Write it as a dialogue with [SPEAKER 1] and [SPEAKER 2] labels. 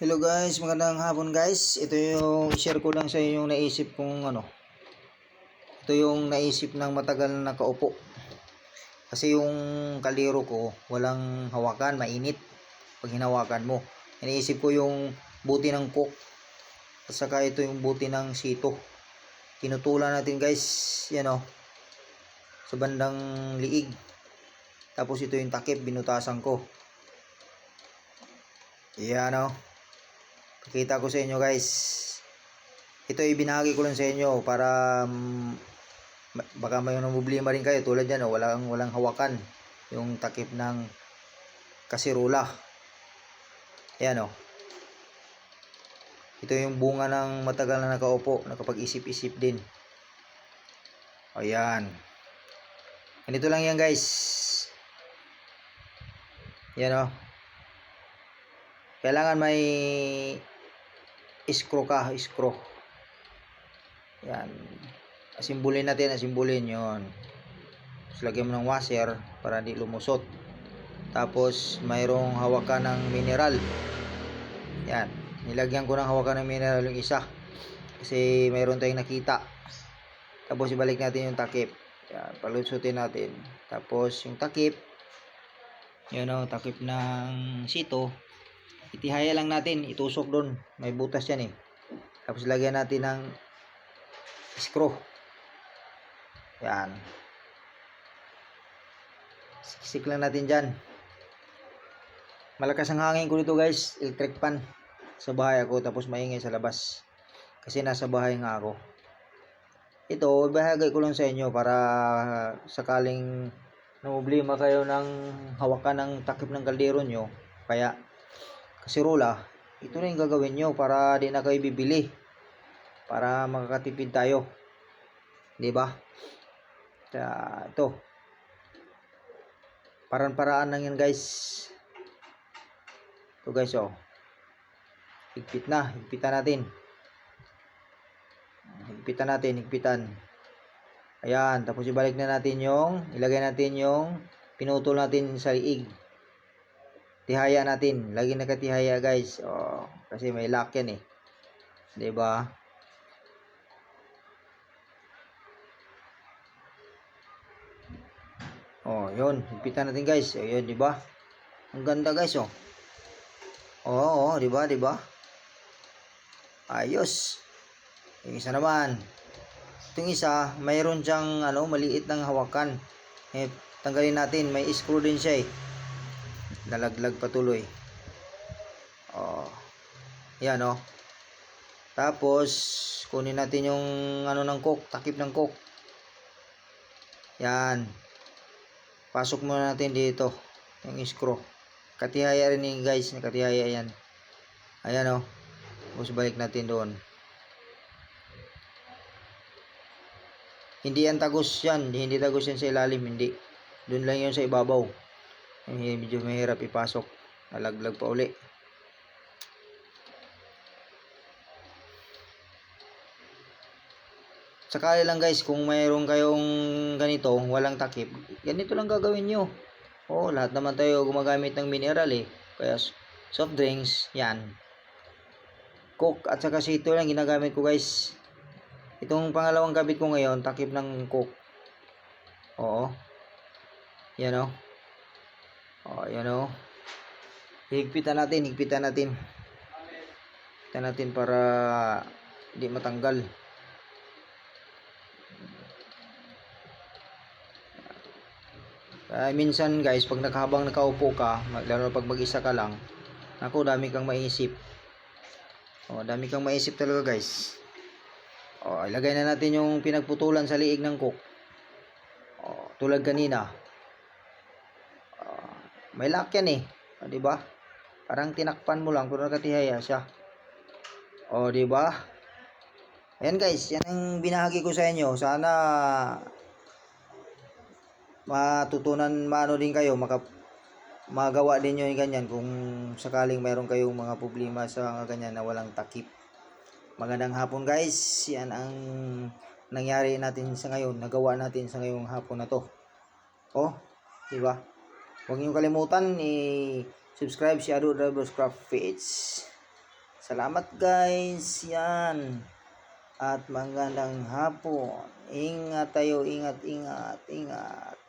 [SPEAKER 1] Hello guys, magandang hapon guys. Ito yung share ko lang sa inyo yung naisip kong ano. Ito yung naisip ng matagal na nakaupo. Kasi yung kaliro ko, walang hawakan, mainit. Pag hinawakan mo. Iniisip ko yung buti ng cook. At saka ito yung buti ng sito. Tinutulan natin guys, yan o. Sa bandang liig. Tapos ito yung takip, binutasan ko. Yan o. Pakita ko sa inyo guys. Ito ibinahagi ko lang sa inyo para ma- baka may problema rin kayo tulad yan oh, walang walang hawakan yung takip ng kasirula. Ayan oh. Ito yung bunga ng matagal na nakaupo, nakapag-isip-isip din. Ayan. Ganito lang yan guys. Yan oh. Kailangan may screw ka, screw. Yan. Asimbulin natin, asimbulin yon. Tapos lagyan mo ng washer para hindi lumusot. Tapos mayroong hawakan ng mineral. Yan. Nilagyan ko ng hawakan ng mineral yung isa. Kasi mayroon tayong nakita. Tapos ibalik natin yung takip. Yan. Palusutin natin. Tapos yung takip. Yun o, takip ng sito itihaya lang natin, itusok doon. May butas yan eh. Tapos lagyan natin ng screw. Yan. Siksik lang natin dyan. Malakas ang hangin ko dito guys. Electric fan. Sa bahay ako tapos maingay sa labas. Kasi nasa bahay nga ako. Ito, ibahagay ko lang sa inyo para sakaling problema kayo ng hawakan ng takip ng kaldero nyo. Kaya kasirola, ito na yung gagawin nyo para di na kayo bibili. Para makakatipid tayo. Di ba? Kaya, ito. Paran-paraan lang yan guys. Ito guys oh. Higpit na. Higpitan natin. Higpitan natin. Higpitan. Ayan. Tapos ibalik na natin yung, ilagay natin yung pinutol natin sa liig tihaya natin. Lagi nakatihaya guys. Oh, kasi may lock yan eh. 'Di ba? Oh, 'yun. Higpitan natin guys. Ayun, 'di ba? Ang ganda guys oh. Oo, oh, 'di ba? 'Di ba? Ayos. Yung isa naman. Itong isa, mayroon siyang ano, maliit ng hawakan. Eh, tanggalin natin. May screw din siya eh nalaglag patuloy. Oh. Yan oh. Tapos kunin natin yung ano ng coke takip ng coke. Yan. Pasok muna natin dito yung screw. Katihaya rin yung guys nakatihaya yan. Ayan oh. Tapos balik natin doon. Hindi yan tagos yan hindi tagos yan sa ilalim hindi. Doon lang yun sa ibabaw medyo mahirap ipasok. Nalaglag pa uli. Sakali lang guys kung mayroon kayong ganito walang takip ganito lang gagawin nyo. Oh lahat naman tayo gumagamit ng mineral eh. Kaya soft drinks yan. Coke at saka sito lang ginagamit ko guys. Itong pangalawang kabit ko ngayon takip ng coke. Oo. Yan oh Oh, ayan o. Higpitan natin, higpitan natin. Higpitan natin para hindi matanggal. Uh, minsan guys, pag nakahabang nakaupo ka, lalo pag mag-isa ka lang, ako dami kang maisip. Oh, dami kang maisip talaga guys. Oh, ilagay na natin yung pinagputulan sa liig ng cook. Oh, tulad kanina. May lock yan eh. O, di ba? Parang tinakpan mo lang pero nakatihaya siya. O, di ba? Ayan guys, yan ang binahagi ko sa inyo. Sana matutunan maano din kayo, maka, magawa din nyo yung ganyan kung sakaling mayroon kayong mga problema sa mga ganyan na walang takip. Magandang hapon guys. Yan ang nangyari natin sa ngayon. Nagawa natin sa ngayong hapon na to. Oh, di ba? Huwag niyo kalimutan i-subscribe si Ado Drivers Craft Fits. Salamat guys. Yan. At magandang hapon. Ingat tayo, ingat, ingat, ingat.